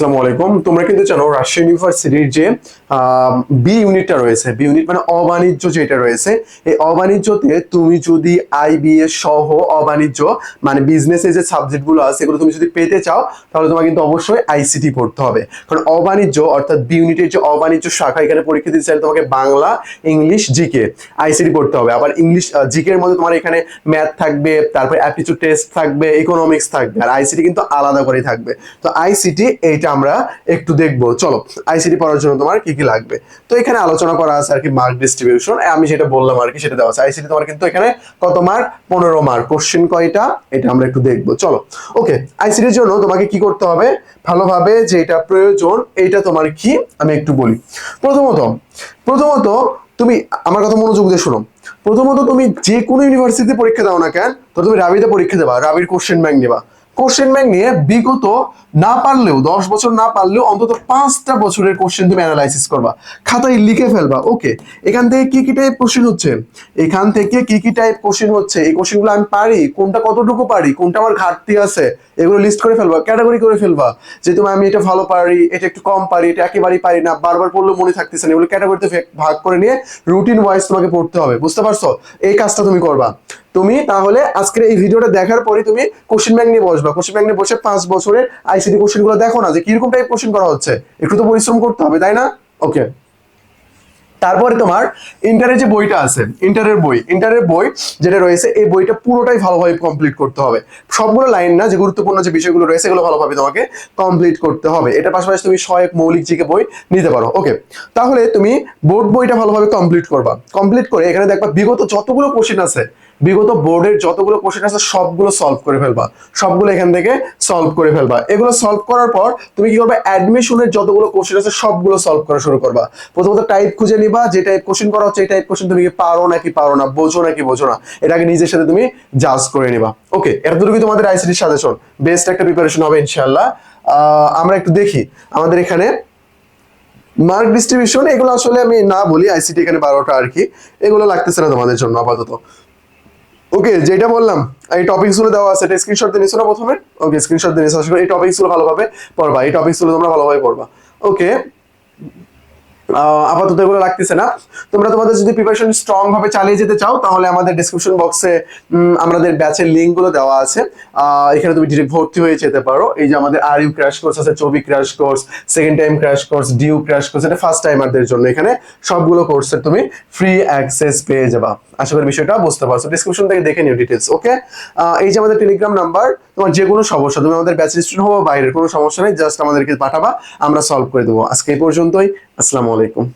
আসসালামু আলাইকুম। তোমরা কিন্তু জানো রাজশাহী ইউনিভার্সিটির যে বি ইউনিটটা রয়েছে বি ইউনিট মানে অবাণিজ্য যেটা রয়েছে, এই অবাণিজ্যতে তুমি যদি সহ অবাণিজ্য মানে যে সাবজেক্টগুলো আছে, এগুলো তুমি যদি পেতে চাও, তাহলে কিন্তু অবশ্যই আইসিটি পড়তে হবে। কারণ অবাণিজ্য, অর্থাৎ বি ইউনিটের যে অবাণিজ্য শাখা, এখানে পরীক্ষা দিতে তোমাকে বাংলা, ইংলিশ জিকে আইসিটি পড়তে হবে। আবার ইংলিশ জিকে এর মধ্যে তোমার এখানে ম্যাথ থাকবে, তারপর অ্যাপটিচিউড টেস্ট থাকবে ইকোনমিক্স থাকবে, আর আইসিটি কিন্তু আলাদা করেই থাকবে। তো আইসিটি এইটা আমরা একটু দেখব। চলো আইসিটি পড়ার জন্য তোমার কি কি লাগবে? তো এখানে আলোচনা করা আছে আর কি মার্ক ডিস্ট্রিবিউশন আমি যেটা বললাম আর কি, সেটা দেওয়া আছে। আইসিটি তোমার কিন্তু এখানে কত মার্ক পনেরো মার্ক কোশ্চেন কয়টা? এটা আমরা একটু দেখব। চলো ওকে আইসিটির জন্য তোমাকে কি করতে হবে? ভালোভাবে যেটা প্রয়োজন এটা তোমার কি? আমি একটু বলি। প্রথমত প্রথমত তুমি, আমার কথা মনোযোগ দিয়ে শোনো। প্রথমত তুমি যে কোনো ইউনিভার্সিটিতে পরীক্ষা দাও না কেন, তো তুমি রাবিতে পরীক্ষা দেবা, রাবির কোশ্চেন ব্যাংক নেবা। কোশ্চেন ব্যাংক নিয়ে বিগত না পারলেও, দশ বছর না পারলেও অন্তত পাঁচটা বছরের কোশ্চেন তুমি অ্যানালাইসিস করবা। খাতায় লিখে ফেলবা ওকে এখান থেকে কি কি টাইপ কোশ্চেন হচ্ছে? এখান থেকে কি কি টাইপ কোশ্চেন হচ্ছে? এই কোশ্চেনগুলো আমি পারি? কোনটা কতটুকু পারি? কোনটা আমার ঘাটতি আছে? এগুলো লিস্ট করে ফেলবা ক্যাটাগরি করে ফেলবা। যে তুমি আমি এটা ভালো পারি, এটা একটু কম পারি, এটা একেবারেই পারি না, বারবার পড়লেও মনে থাকতেছে না, এগুলো ক্যাটাগরিতে ভাগ করে নিয়ে রুটিন ওয়াইজ তোমাকে পড়তে হবে, বুঝতে পারছ? এই কাজটা তুমি করবা। তুমি তাহলে আজকের এই ভিডিওটা দেখার পরে তুমি কোশ্চেন ব্যাংক নিয়ে বসবা। কোশ্চেন ব্যাংক নিয়ে বসে পাঁচ বছরের আইসিটি কোশ্চেনগুলো দেখো না যে কীরকম টাইপ কোশ্চেন করা হচ্ছে। একটু তো পরিশ্রম করতে হবে, তাই না? ওকে তারপরে তোমার ইন্টারের যে বইটা আছে ইন্টারের বই ইন্টারের বই যেটা রয়েছে, এই বইটা পুরোটাই ভালোভাবে কমপ্লিট করতে হবে। সবগুলো লাইন না, যে গুরুত্বপূর্ণ যে বিষয়গুলো রয়েছে, এগুলো ভালোভাবে তোমাকে কমপ্লিট করতে হবে। এটা পাশাপাশি তুমি সহায়ক মৌলিক জিকে বই নিতে পারো। ওকে তাহলে তুমি বোর্ড বইটা ভালোভাবে কমপ্লিট করবা। কমপ্লিট করে এখানে দেখবা বিগত যতগুলো কোশ্চেন আছে বিগত বোর্ডের যতগুলো কোশ্চেন আছে সবগুলো সলভ করে ফেলবা। সবগুলো এখান থেকে সলভ করে ফেলবা। এগুলো সলভ করার পর তুমি কি করবে? অ্যাডমিশনের যতগুলো কোশ্চেন আছে সবগুলো সলভ করা শুরু করবা। প্রথমত টাইপ খুঁজে নিবা যে টাইপ কোশ্চেন করা হচ্ছে এই টাইপ কোশ্চেন তুমি কি পারো নাকি পারো না বোঝো নাকি বোঝো না এটাকে নিজের সাথে তুমি জাজ করে নিবা। ওকে এতটুকুই তোমাদের আইসিটি সাজেশন বেস্ট একটা প্রিপারেশন হবে ইনশাআল্লাহ। আহ, আমরা একটু দেখি। আমাদের এখানে মার্ক ডিস্ট্রিবিউশন এগুলো আসলে আমি না বলি আইসিটি এখানে বারোটা আর কি। এগুলো লাগতেছে না তোমাদের জন্য আপাতত। ওকে যেটা বললাম, এই টপিকসগুলো দেওয়া আছে, এটা স্ক্রিনশট দিয়ে নিছো না প্রথমে? ওকে স্ক্রিনশট দিয়ে নিছো এই টপিকসগুলো ভালোভাবে পড়বা, এই টপিকসগুলো তোমরা ভালোভাবে পড়বা। ওকে আপাতত এগুলো লাগতেছে না। তোমরা তোমাদের যদি প্রিপারেশন স্ট্রং ভাবে চালিয়ে যেতে চাও, তাহলে আমাদের ডিসক্রিপশন বক্সে আমাদের ব্যাচের লিঙ্কগুলো দেওয়া আছে। এখানে তুমি ডিরেক্ট ভর্তি হয়ে যেতে পারো। এই যে আমাদের আর ইউ ক্র্যাশ কোর্স আছে Chobi crash course second time crash course DU crash course এটা ফার্স্ট টাইমারদের জন্য। এখানে সবগুলো কোর্সের তুমি ফ্রি অ্যাক্সেস পেয়ে যাবা। আশা করি বিষয়টা বুঝতে পারছ। ডিসক্রিপশন থেকে দেখে নিও ডিটেলস ওকে এই যে আমাদের টেলিগ্রাম নাম্বার তোমার যে কোনো সমস্যা, তুমি আমাদের ব্যাচ স্টুডেন্ট হব বাইরের কোনো সমস্যা নেই জাস্ট আমাদেরকে পাঠাবা, আমরা সলভ করে দেবো। আজকে এই পর্যন্তই। আসসালামু আলাইকুম।